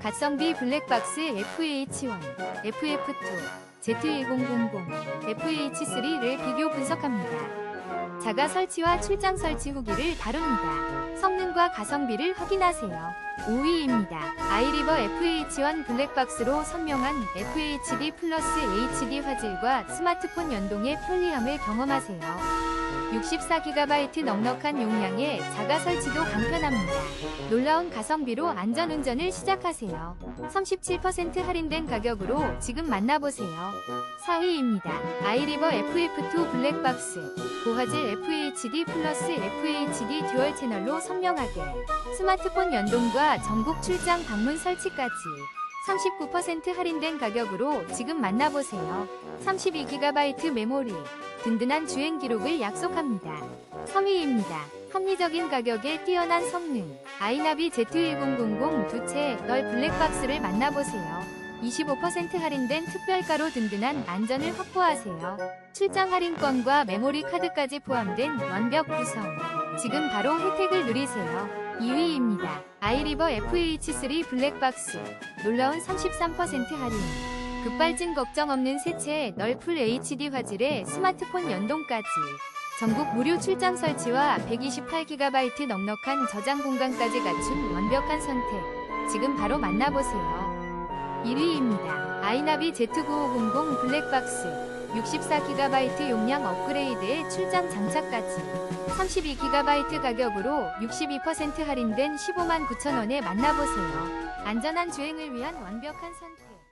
가성비 블랙박스 FH1, FF2, Z1000, FH3를 비교 분석합니다. 자가 설치와 출장 설치 후기를 다룹니다. 성능과 가성비를 확인하세요. 5위입니다. 아이리버 FH1 블랙박스로 선명한 FHD 플러스 HD 화질과 스마트폰 연동의 편리함을 경험하세요. 64GB 넉넉한 용량에 자가 설치도 간편합니다. 놀라운 가성비로 안전운전을 시작하세요. 37% 할인된 가격으로 지금 만나보세요. 4위입니다. 아이리버 FF2 블랙박스 고화질 FHD 플러스 FHD 듀얼 채널로 선명하게 스마트폰 연동과 전국 출장 방문 설치까지 39% 할인된 가격으로 지금 만나보세요. 32GB 메모리, 든든한 주행 기록을 약속합니다. 3위입니다. 합리적인 가격에 뛰어난 성능, 아이나비 Z1000 두채 널 블랙박스를 만나보세요. 25% 할인된 특별가로 든든한 안전을 확보하세요. 출장 할인권과 메모리 카드까지 포함된 완벽 구성. 지금 바로 혜택을 누리세요. 2위입니다. 아이리버 FH3 블랙박스. 놀라운 33% 할인. 급발진 걱정 없는 새채 널 풀 HD 화질에 스마트폰 연동까지. 전국 무료 출장 설치와 128GB 넉넉한 저장 공간까지 갖춘 완벽한 선택. 지금 바로 만나보세요. 1위입니다. 아이나비 Z9500 블랙박스. 64GB 용량 업그레이드에 출장 장착까지 32GB 가격으로 62% 할인된 15만 9천원에 만나보세요. 안전한 주행을 위한 완벽한 선택